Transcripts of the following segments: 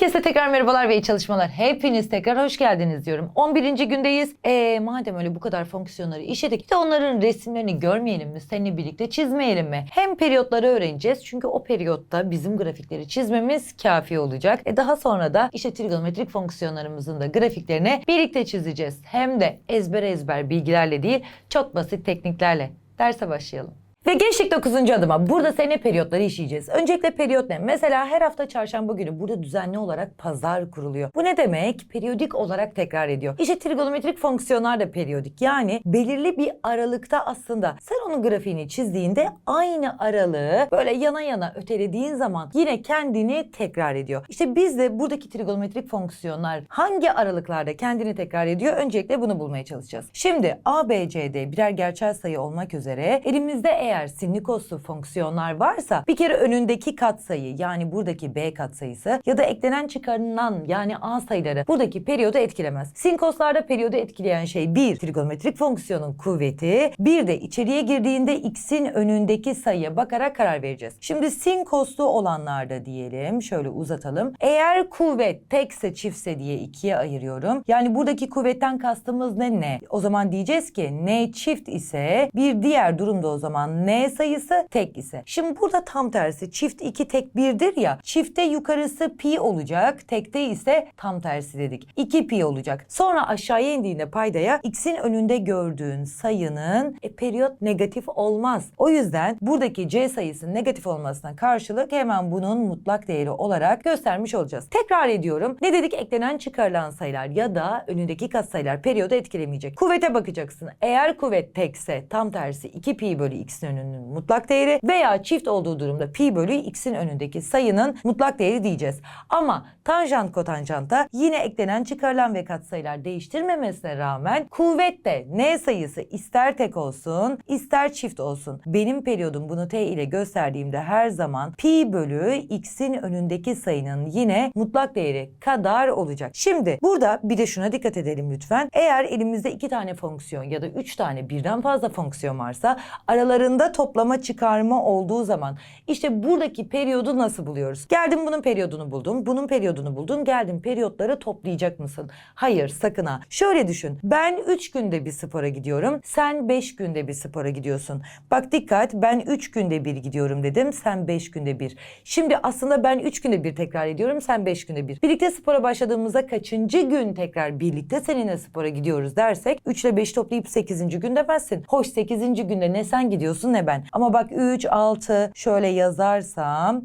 Herkese tekrar merhabalar ve iyi çalışmalar. Hepiniz tekrar hoş geldiniz diyorum. 11. gündeyiz. E madem öyle bu kadar fonksiyonları işledik de onların resimlerini görmeyelim mi? Seninle birlikte çizmeyelim mi? Hem periyotları öğreneceğiz. Çünkü o periyotta bizim grafikleri çizmemiz kafi olacak. E daha sonra da işte trigonometrik fonksiyonlarımızın da grafiklerini birlikte çizeceğiz. Hem de ezber ezber bilgilerle değil çok basit tekniklerle. Derse başlayalım. Ve geçtik 9. adıma. Burada sene periyotları işleyeceğiz. Öncelikle periyot ne? Mesela her hafta çarşamba günü burada düzenli olarak pazar kuruluyor. Bu ne demek? Periyodik olarak tekrar ediyor. İşte trigonometrik fonksiyonlar da periyodik. Yani belirli bir aralıkta aslında sen onun grafiğini çizdiğinde aynı aralığı böyle yana yana ötelediğin zaman yine kendini tekrar ediyor. İşte biz de buradaki trigonometrik fonksiyonlar hangi aralıklarda kendini tekrar ediyor? Öncelikle bunu bulmaya çalışacağız. Şimdi A, B, C, D birer gerçel sayı olmak üzere elimizde eğer sinlikoslu fonksiyonlar varsa bir kere önündeki katsayı yani buradaki B katsayısı ya da eklenen çıkarılan yani A sayıları buradaki periyodu etkilemez. Sinkoslarda periyodu etkileyen şey bir trigonometrik fonksiyonun kuvveti bir de içeriye girdiğinde x'in önündeki sayıya bakarak karar vereceğiz. Şimdi sinkoslu olanlarda diyelim şöyle uzatalım. Eğer kuvvet tekse çiftse diye ikiye ayırıyorum. Yani buradaki kuvvetten kastımız ne ne? O zaman diyeceğiz ki n çift ise bir diğer durumda o zaman n sayısı tek ise. Şimdi burada tam tersi çift 2 tek 1'dir ya. Çifte yukarısı pi olacak. Tekte ise tam tersi dedik. 2 pi olacak. Sonra aşağıya indiğinde paydaya x'in önünde gördüğün sayının e, periyot negatif olmaz. O yüzden buradaki c sayısının negatif olmasına karşılık hemen bunun mutlak değeri olarak göstermiş olacağız. Tekrar ediyorum. Ne dedik? Eklenen çıkarılan sayılar ya da önündeki katsayılar periyodu etkilemeyecek. Kuvvete bakacaksın. Eğer kuvvet tekse tam tersi 2 pi bölü x'in önünün mutlak değeri veya çift olduğu durumda pi bölü x'in önündeki sayının mutlak değeri diyeceğiz. Ama tanjant kotanjanta yine eklenen çıkarılan ve katsayılar değiştirmemesine rağmen kuvvette n sayısı ister tek olsun ister çift olsun. Benim periyodum bunu t ile gösterdiğimde her zaman pi bölü x'in önündeki sayının yine mutlak değeri kadar olacak. Şimdi burada bir de şuna dikkat edelim lütfen. Eğer elimizde iki tane fonksiyon ya da üç tane birden fazla fonksiyon varsa aralarında toplama çıkarma olduğu zaman işte buradaki periyodu nasıl buluyoruz? Geldim bunun periyodunu buldum. Bunun periyodunu buldum. Geldim periyotları toplayacak mısın? Hayır sakın ha. Şöyle düşün. Ben 3 günde bir spora gidiyorum. Sen 5 günde bir spora gidiyorsun. Bak dikkat ben 3 günde bir gidiyorum dedim. Sen 5 günde bir. Şimdi aslında ben 3 günde bir tekrar ediyorum. Sen 5 günde bir. Birlikte spora başladığımızda kaçıncı gün tekrar birlikte seninle spora gidiyoruz dersek 3 ile 5 toplayıp 8. gün demezsin. Hoş 8. günde ne sen gidiyorsun ne ben. Ama bak 3, 6 şöyle yazarsam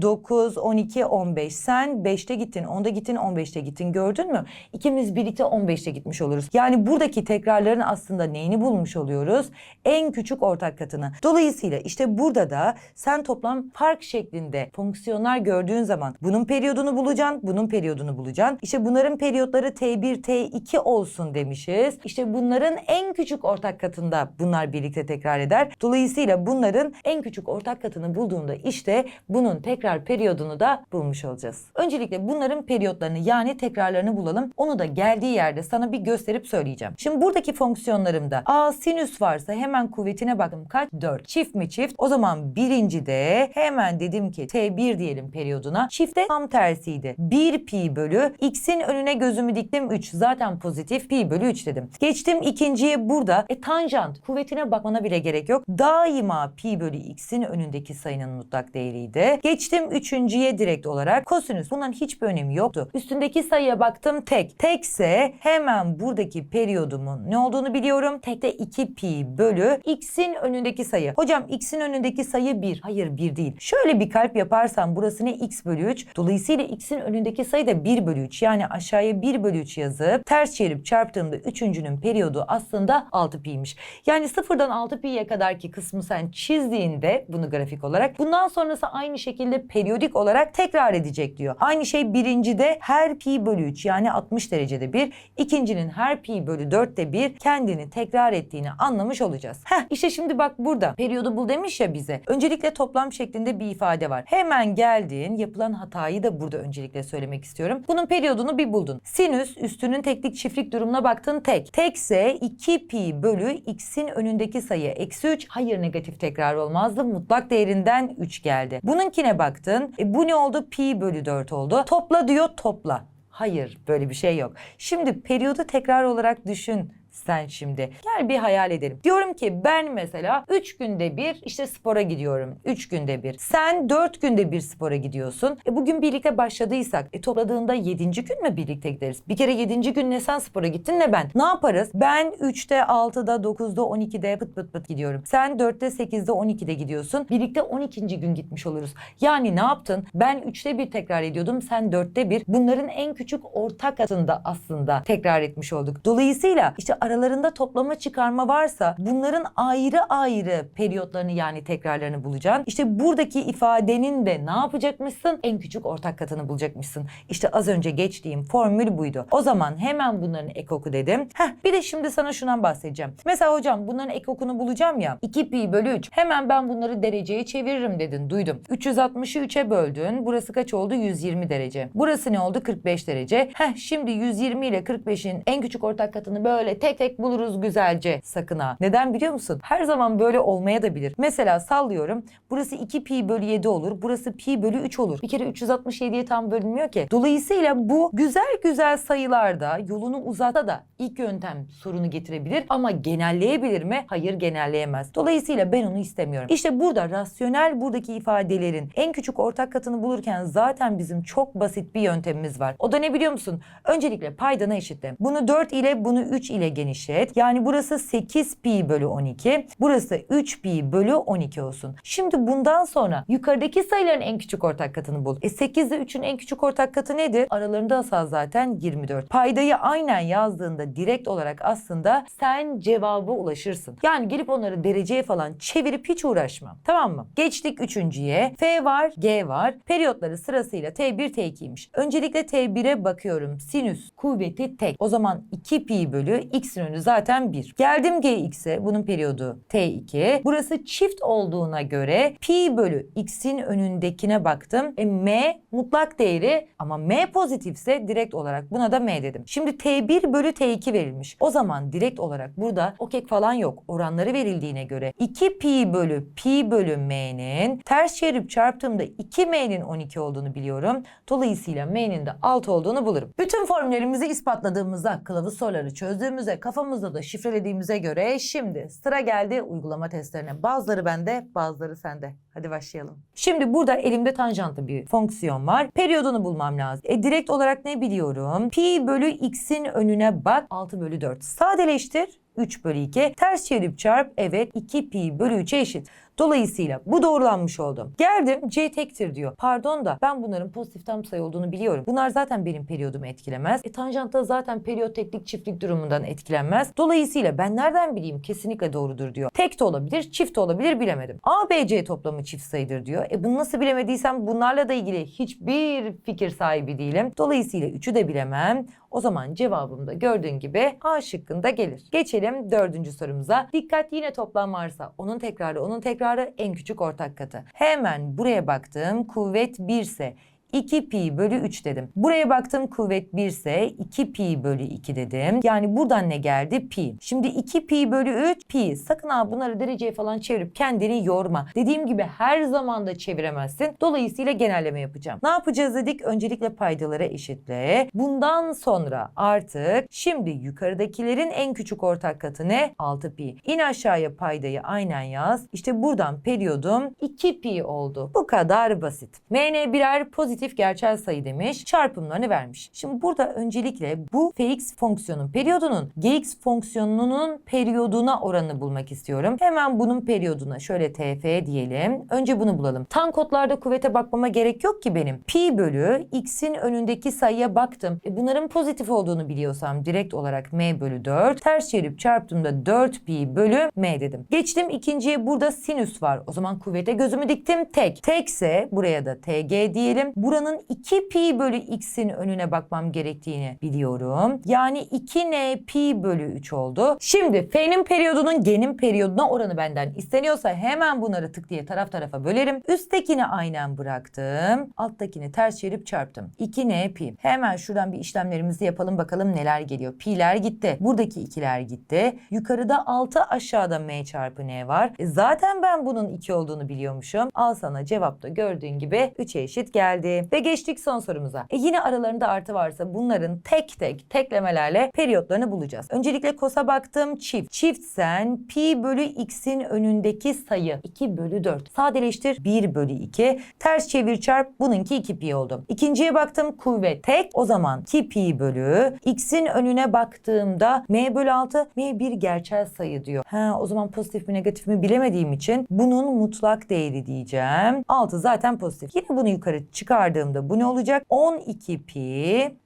9, 12, 15. Sen 5'te gittin, 10'da gittin, 15'te gittin. Gördün mü? İkimiz birlikte 15'te gitmiş oluruz. Yani buradaki tekrarların aslında neyini bulmuş oluyoruz? En küçük ortak katını. Dolayısıyla işte burada da sen toplam fark şeklinde fonksiyonlar gördüğün zaman bunun periyodunu bulacaksın, bunun periyodunu bulacaksın. İşte bunların periyotları T1, T2 olsun demişiz. İşte bunların en küçük ortak katında bunlar birlikte tekrar eder. Dolayısıyla bunların en küçük ortak katını bulduğunda işte bunun tekrar periyodunu da bulmuş olacağız. Öncelikle bunların periyotlarını yani tekrarlarını bulalım. Onu da geldiği yerde sana bir gösterip söyleyeceğim. Şimdi buradaki fonksiyonlarımda a sinüs varsa hemen kuvvetine baktım. Kaç? 4. Çift mi çift? O zaman birinci de hemen dedim ki t1 diyelim periyoduna. Çifte tam tersiydi. 1 pi bölü x'in önüne gözümü diktim 3. Zaten pozitif pi bölü 3 dedim. Geçtim ikinciye burada. E tanjant kuvvetine bakmana bile gerek yok. Daima pi bölü x'in önündeki sayının mutlak değeriydi. Geçtim üçüncüye direkt olarak kosinüs. Bunların hiçbir önemi yoktu. Üstündeki sayıya baktım tek. Tekse hemen buradaki periyodumun ne olduğunu biliyorum. Tekte 2 pi bölü x'in önündeki sayı. Hocam x'in önündeki sayı 1. Hayır 1 değil. Şöyle bir kalp yaparsam burası ne x bölü 3. Dolayısıyla x'in önündeki sayı da 1 bölü 3. Yani aşağıya 1 bölü 3 yazıp ters çevirip çarptığımda üçüncünün periyodu aslında 6 pi'ymiş. Yani sıfırdan 6 pi'ye kadar ki kısmı sen çizdiğinde bunu grafik olarak bundan sonrası aynı şekilde periyodik olarak tekrar edecek diyor. Aynı şey birincide her pi bölü 3 yani 60 derecede bir. ikincinin her pi bölü 4'te bir kendini tekrar ettiğini anlamış olacağız. Heh işte şimdi bak burada periyodu bul demiş ya bize. Öncelikle toplam şeklinde bir ifade var. Hemen geldin yapılan hatayı da burada öncelikle söylemek istiyorum. Bunun periyodunu bir buldun. Sinüs üstünün teklik çiftlik durumuna baktın tek. Tekse 2 pi bölü x'in önündeki sayı eksi 3. Hayır negatif tekrar olmazdı. Mutlak değerinden 3 geldi. Bununkine bak baktın. E, bu ne oldu? Pi bölü 4 oldu. Topla diyor topla. Hayır böyle bir şey yok. Şimdi periyodu tekrar olarak düşün sen şimdi. Gel bir hayal edelim. Diyorum ki ben mesela 3 günde bir işte spora gidiyorum. 3 günde bir. Sen 4 günde bir spora gidiyorsun. E bugün birlikte başladıysak e topladığında 7. gün mü birlikte gideriz? Bir kere 7. gün ne sen spora gittin ne ben. Ne yaparız? Ben 3'te 6'da 9'da 12'de pıt pıt pıt gidiyorum. Sen 4'te 8'de 12'de gidiyorsun. Birlikte 12. gün gitmiş oluruz. Yani ne yaptın? Ben 3'te bir tekrar ediyordum. Sen 4'te bir. Bunların en küçük ortak katında aslında tekrar etmiş olduk. Dolayısıyla işte aralarında toplama çıkarma varsa bunların ayrı ayrı periyotlarını yani tekrarlarını bulacaksın. İşte buradaki ifadenin de ne yapacakmışsın? En küçük ortak katını bulacakmışsın. İşte az önce geçtiğim formül buydu. O zaman hemen bunların ekoku dedim. Heh, bir de şimdi sana şundan bahsedeceğim. Mesela hocam bunların ekokunu bulacağım ya. 2 pi bölü 3. Hemen ben bunları dereceye çeviririm dedin. Duydum. 360'ı 3'e böldün. Burası kaç oldu? 120 derece. Burası ne oldu? 45 derece. Heh, şimdi 120 ile 45'in en küçük ortak katını böyle tek tek buluruz güzelce. Sakın ha. Neden biliyor musun? Her zaman böyle olmaya da bilir. Mesela sallıyorum. Burası 2 pi bölü 7 olur. Burası pi bölü 3 olur. Bir kere 367'ye tam bölünmüyor ki. Dolayısıyla bu güzel güzel sayılarda yolunu uzatsa da ilk yöntem sorunu getirebilir ama genelleyebilir mi? Hayır genelleyemez. Dolayısıyla ben onu istemiyorum. İşte burada rasyonel buradaki ifadelerin en küçük ortak katını bulurken zaten bizim çok basit bir yöntemimiz var. O da ne biliyor musun? Öncelikle paydana eşitle. Bunu 4 ile bunu 3 ile genişlet. Yani burası 8 pi bölü 12. Burası 3 pi bölü 12 olsun. Şimdi bundan sonra yukarıdaki sayıların en küçük ortak katını bul. E 8 ile 3'ün en küçük ortak katı nedir? Aralarında asal zaten 24. Paydayı aynen yazdığında direkt olarak aslında sen cevaba ulaşırsın. Yani gelip onları dereceye falan çevirip hiç uğraşma. Tamam mı? Geçtik üçüncüye. F var, G var. Periyotları sırasıyla T1, T2'ymiş. Öncelikle T1'e bakıyorum. Sinüs kuvveti tek. O zaman 2 pi bölü x'in önü zaten 1. Geldim Gx'e. Bunun periyodu T2. Burası çift olduğuna göre pi bölü x'in önündekine baktım. E, m mutlak değeri ama m pozitifse direkt olarak buna da m dedim. Şimdi T1 bölü T2 verilmiş. O zaman direkt olarak burada o kek falan yok. Oranları verildiğine göre 2 pi bölü pi bölü m'nin ters çevirip çarptığımda 2m'nin 12 olduğunu biliyorum. Dolayısıyla m'nin de 6 olduğunu bulurum. Bütün formüllerimizi ispatladığımızda, kılavuz soruları çözdüğümüzde, kafamızda da şifrelediğimize göre şimdi sıra geldi uygulama testlerine. Bazıları bende, bazıları sende. Hadi başlayalım. Şimdi burada elimde tanjantlı bir fonksiyon var. Periyodunu bulmam lazım. E direkt olarak ne biliyorum? Pi bölü x'in önüne bak 6 bölü 4. Sadeleştir. 3 bölü 2. Ters çevirip çarp. Evet 2 pi bölü 3'e eşit. Dolayısıyla bu doğrulanmış oldu. Geldim C tektir diyor. Pardon da ben bunların pozitif tam sayı olduğunu biliyorum. Bunlar zaten benim periyodumu etkilemez. E tanjant da zaten periyot teklik çiftlik durumundan etkilenmez. Dolayısıyla ben nereden bileyim kesinlikle doğrudur diyor. Tek de olabilir, çift de olabilir bilemedim. A, B, C toplamı çift sayıdır diyor. E bunu nasıl bilemediysem bunlarla da ilgili hiçbir fikir sahibi değilim. Dolayısıyla 3'ü de bilemem. O zaman cevabım da gördüğün gibi A şıkkında gelir. Geçelim dördüncü sorumuza. Dikkat yine toplam varsa onun tekrarı onun tekrarı en küçük ortak katı. Hemen buraya baktım. Kuvvet 1 ise 2 pi bölü 3 dedim. Buraya baktım kuvvet 1 ise 2 pi bölü 2 dedim. Yani buradan ne geldi? Pi. Şimdi 2 pi bölü 3 pi. Sakın ha bunları dereceye falan çevirip kendini yorma. Dediğim gibi her zaman da çeviremezsin. Dolayısıyla genelleme yapacağım. Ne yapacağız dedik? Öncelikle paydaları eşitle. Bundan sonra artık şimdi yukarıdakilerin en küçük ortak katı ne? 6 pi. İn aşağıya paydayı aynen yaz. İşte buradan periyodum 2 pi oldu. Bu kadar basit. Mn birer pozitif gerçel sayı demiş. Çarpımlarını vermiş. Şimdi burada öncelikle bu fx fonksiyonun periyodunun gx fonksiyonunun periyoduna oranını bulmak istiyorum. Hemen bunun periyoduna şöyle tf diyelim. Önce bunu bulalım. Tam kodlarda kuvvete bakmama gerek yok ki benim. Pi bölü x'in önündeki sayıya baktım. E bunların pozitif olduğunu biliyorsam direkt olarak m bölü 4. Ters çevirip çarptığımda 4 pi bölü m dedim. Geçtim ikinciye burada sinüs var. O zaman kuvvete gözümü diktim tek. Tekse buraya da tg diyelim. Buranın 2 pi bölü x'in önüne bakmam gerektiğini biliyorum. Yani 2n pi bölü 3 oldu. Şimdi f'nin periyodunun genin periyoduna oranı benden isteniyorsa hemen bunları tık diye taraf tarafa bölerim. Üsttekini aynen bıraktım. Alttakini ters çevirip çarptım. 2n pi. Hemen şuradan bir işlemlerimizi yapalım bakalım neler geliyor. Pi'ler gitti. Buradaki ikiler gitti. Yukarıda 6 aşağıda m çarpı n var. E zaten ben bunun 2 olduğunu biliyormuşum. Al sana cevapta gördüğün gibi 3'e eşit geldi. Ve geçtik son sorumuza. E yine aralarında artı varsa bunların tek tek teklemelerle periyotlarını bulacağız. Öncelikle kosa baktım çift. Çiftsen pi bölü x'in önündeki sayı 2 bölü 4. Sadeleştir 1 bölü 2. Ters çevir çarp bununki 2 pi oldu. İkinciye baktım kuvvet tek. O zaman 2 pi bölü x'in önüne baktığımda m bölü 6 m bir gerçel sayı diyor. Ha o zaman pozitif mi negatif mi bilemediğim için bunun mutlak değeri diyeceğim. 6 zaten pozitif. Yine bunu yukarı çıkardığımda bu ne olacak? 12 pi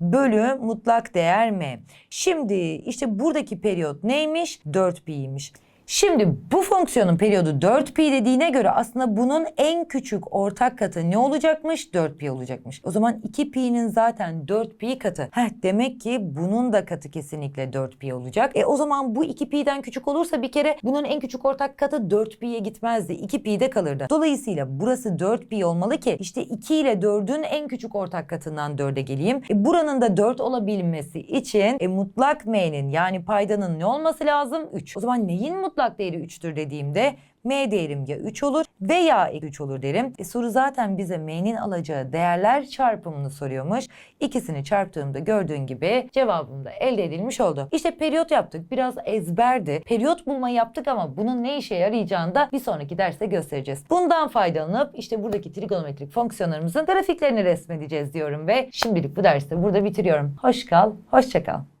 bölü mutlak değer m. Şimdi işte buradaki periyot neymiş? 4 pi'ymiş. Şimdi bu fonksiyonun periyodu 4 pi dediğine göre aslında bunun en küçük ortak katı ne olacakmış? 4 pi olacakmış. O zaman 2 pi'nin zaten 4 pi katı. Heh demek ki bunun da katı kesinlikle 4 pi olacak. E o zaman bu 2 pi'den küçük olursa bir kere bunun en küçük ortak katı 4 pi'ye gitmezdi. 2 pi'de kalırdı. Dolayısıyla burası 4 pi olmalı ki işte 2 ile 4'ün en küçük ortak katından 4'e geleyim. E buranın da 4 olabilmesi için e, mutlak m'nin yani paydanın ne olması lazım? 3. O zaman neyin mutlak değeri 3'tür dediğimde m değerim ya 3 olur veya 3 olur derim. E, soru zaten bize m'nin alacağı değerler çarpımını soruyormuş. İkisini çarptığımda gördüğün gibi cevabım da elde edilmiş oldu. İşte periyot yaptık. Biraz ezberdi. Periyot bulmayı yaptık ama bunun ne işe yarayacağını da bir sonraki derste göstereceğiz. Bundan faydalanıp işte buradaki trigonometrik fonksiyonlarımızın grafiklerini resmedeceğiz diyorum ve şimdilik bu dersi burada bitiriyorum. Hoş kal, hoşça kal.